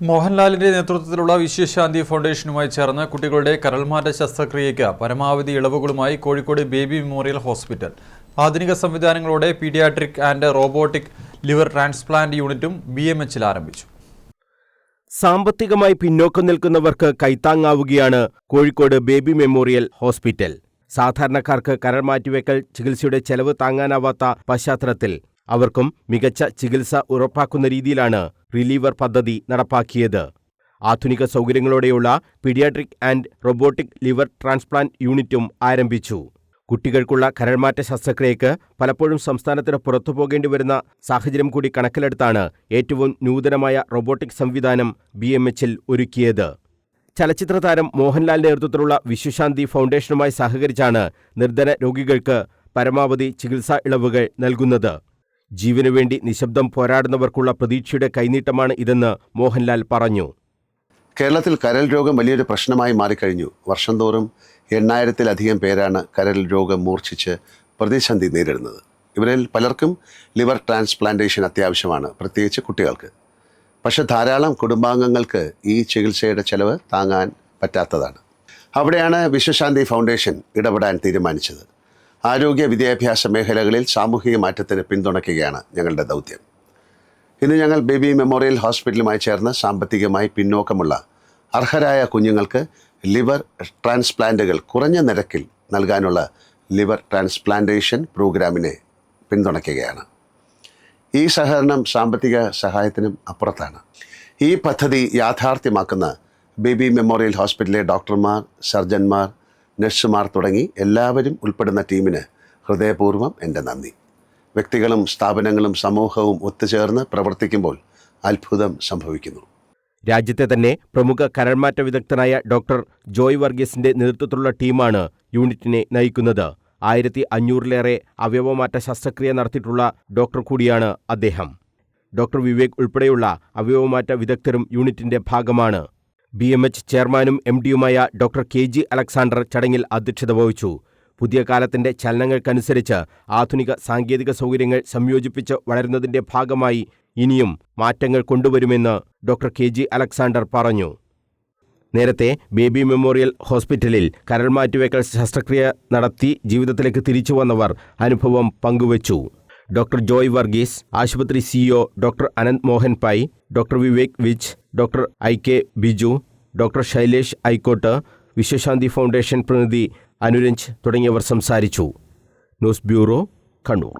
മോഹൻലാലിന്റെ നേതൃത്വത്തിലുള്ള വിശ്വശാന്തി ഫൗണ്ടേഷനുമായി ചേർന്ന് കുട്ടികളുടെ കരൾമാറ്റ ശസ്ത്രക്രിയയ്ക്ക് പരമാവധി ഇളവുകളുമായി കോഴിക്കോട് ബേബി മെമ്മോറിയൽ ഹോസ്പിറ്റൽ. ആധുനിക സംവിധാനങ്ങളോടെ paediatric and robotic liver transplant യൂണിറ്റും ബി എം എച്ചിൽ ആരംഭിച്ചു. സാമ്പത്തികമായി പിന്നോക്കം നിൽക്കുന്നവർക്ക് കൈത്താങ്ങാവുകയാണ് കോഴിക്കോട് ബേബി മെമ്മോറിയൽ ഹോസ്പിറ്റൽ. സാധാരണക്കാർക്ക് കരൾ മാറ്റിവെക്കൽ ചികിത്സയുടെ ചെലവ് താങ്ങാനാവാത്ത പശ്ചാത്തലത്തിൽ അവർക്കും മികച്ച ചികിത്സ ഉറപ്പാക്കുന്ന രീതിയിലാണ് റിലീവർ പദ്ധതി നടപ്പാക്കിയത്. ആധുനിക സൗകര്യങ്ങളോടെയുള്ള paediatric and robotic liver transplant യൂണിറ്റും ആരംഭിച്ചു. കുട്ടികൾക്കുള്ള കരൾമാറ്റ ശസ്ത്രക്രിയയ്ക്ക് പലപ്പോഴും സംസ്ഥാനത്തിന് പുറത്തു പോകേണ്ടി വരുന്ന സാഹചര്യം കൂടി കണക്കിലെടുത്താണ് ഏറ്റവും നൂതനമായ റോബോട്ടിക് സംവിധാനം ബി എം എച്ചിൽ ഒരുക്കിയത്. ചലച്ചിത്ര താരം മോഹൻലാലിന്റെ നേതൃത്വത്തിലുള്ള വിശ്വശാന്തി ഫൗണ്ടേഷനുമായി സഹകരിച്ചാണ് നിർധന രോഗികൾക്ക് പരമാവധി ചികിത്സാ ഇളവുകൾ നൽകുന്നത്. ജീവനു വേണ്ടി നിശബ്ദം പോരാടുന്നവർക്കുള്ള പ്രതീക്ഷയുടെ കൈനീട്ടമാണ് ഇതെന്ന് മോഹൻലാൽ പറഞ്ഞു. കേരളത്തിൽ കരൽ രോഗം വലിയൊരു പ്രശ്നമായി മാറിക്കഴിഞ്ഞു. വർഷം തോറും എണ്ണായിരത്തിലധികം പേരാണ് കരൽ രോഗം മൂർച്ഛിച്ച് പ്രതിസന്ധി നേരിടുന്നത്. ഇവരിൽ പലർക്കും ലിവർ ട്രാൻസ്പ്ലാന്റേഷൻ അത്യാവശ്യമാണ് പ്രത്യേകിച്ച് കുട്ടികൾക്ക്. പക്ഷെ ധാരാളം കുടുംബാംഗങ്ങൾക്ക് ഈ ചികിത്സയുടെ ചെലവ് താങ്ങാൻ പറ്റാത്തതാണ്. അവിടെയാണ് വിശ്വശാന്തി ഫൗണ്ടേഷൻ ഇടപെടാൻ തീരുമാനിച്ചത്. ആരോഗ്യ വിദ്യാഭ്യാസ മേഖലകളിൽ സാമൂഹിക മാറ്റത്തിന് പിന്തുണയ്ക്കുകയാണ് ഞങ്ങളുടെ ദൗത്യം. ഇന്ന് ഞങ്ങൾ ബേബി മെമ്മോറിയൽ ഹോസ്പിറ്റലുമായി ചേർന്ന് സാമ്പത്തികമായി പിന്നോക്കമുള്ള അർഹരായ കുഞ്ഞുങ്ങൾക്ക് ലിവർ ട്രാൻസ്പ്ലാന്റുകൾ കുറഞ്ഞ നിരക്കിൽ നൽകാനുള്ള ലിവർ ട്രാൻസ്പ്ലാന്റേഷൻ പ്രോഗ്രാമിനെ പിന്തുണയ്ക്കുകയാണ്. ഈ സഹകരണം സാമ്പത്തിക സഹായത്തിനും അപ്പുറത്താണ്. ഈ പദ്ധതി യാഥാർത്ഥ്യമാക്കുന്ന ബേബി മെമ്മോറിയൽ ഹോസ്പിറ്റലിലെ ഡോക്ടർമാർ സർജന്മാർ നഴ്സുമാർ തുടങ്ങി എല്ലാവരും ഉൾപ്പെടുന്ന ടീമിന് ഹൃദയപൂർവം എന്റെ നന്ദി. വ്യക്തികളും സ്ഥാപനങ്ങളും സമൂഹവും ഒത്തുചേർന്ന് പ്രവർത്തിക്കുമ്പോൾ അത്ഭുതം സംഭവിക്കുന്നു. രാജ്യത്തെ തന്നെ പ്രമുഖ കരൾമാറ്റ വിദഗ്ധനായ ഡോക്ടർ ജോയ് വർഗീസിന്റെ നേതൃത്വത്തിലുള്ള ടീമാണ് യൂണിറ്റിനെ നയിക്കുന്നത്. ആയിരത്തി അഞ്ഞൂറിലേറെ അവയവമാറ്റ ശസ്ത്രക്രിയ നടത്തിയിട്ടുള്ള ഡോക്ടർ കൂടിയാണ് അദ്ദേഹം. ഡോക്ടർ വിവേക് ഉൾപ്പെടെയുള്ള അവയവമാറ്റ വിദഗ്ധരും യൂണിറ്റിന്റെ ഭാഗമാണ്. ബി എം എച്ച് ചെയർമാനും എം ഡിയുമായ ഡോക്ടർ കെ ജി അലക്സാണ്ടർ ചടങ്ങിൽ അധ്യക്ഷത വഹിച്ചു. പുതിയ കാലത്തിന്റെ ചലനങ്ങൾക്കനുസരിച്ച് ആധുനിക സാങ്കേതിക സൗകര്യങ്ങൾ സംയോജിപ്പിച്ച് വളരുന്നതിന്റെ ഭാഗമായി ഇനിയും മാറ്റങ്ങൾ കൊണ്ടുവരുമെന്ന് ഡോക്ടർ കെ ജി അലക്സാണ്ടർ പറഞ്ഞു. നേരത്തെ ബേബി മെമ്മോറിയൽ ഹോസ്പിറ്റലിൽ കരൾ മാറ്റിവെക്കൽ ശസ്ത്രക്രിയ നടത്തി ജീവിതത്തിലേക്ക് തിരിച്ചു വന്നവർ അനുഭവം പങ്കുവച്ചു. ഡോക്ടർ ജോയ് വർഗീസ് ആശുപത്രി CEO doctor Ananth Mohan Pai doctor Vivek Vij doctor I K Biju doctor Shailesh Aikot Vishwashanti foundation പ്രതിനിധി അനുരഞ്ജ് തുടങ്ങിയവർ സംസാരിച്ചു. News bureau Kannur.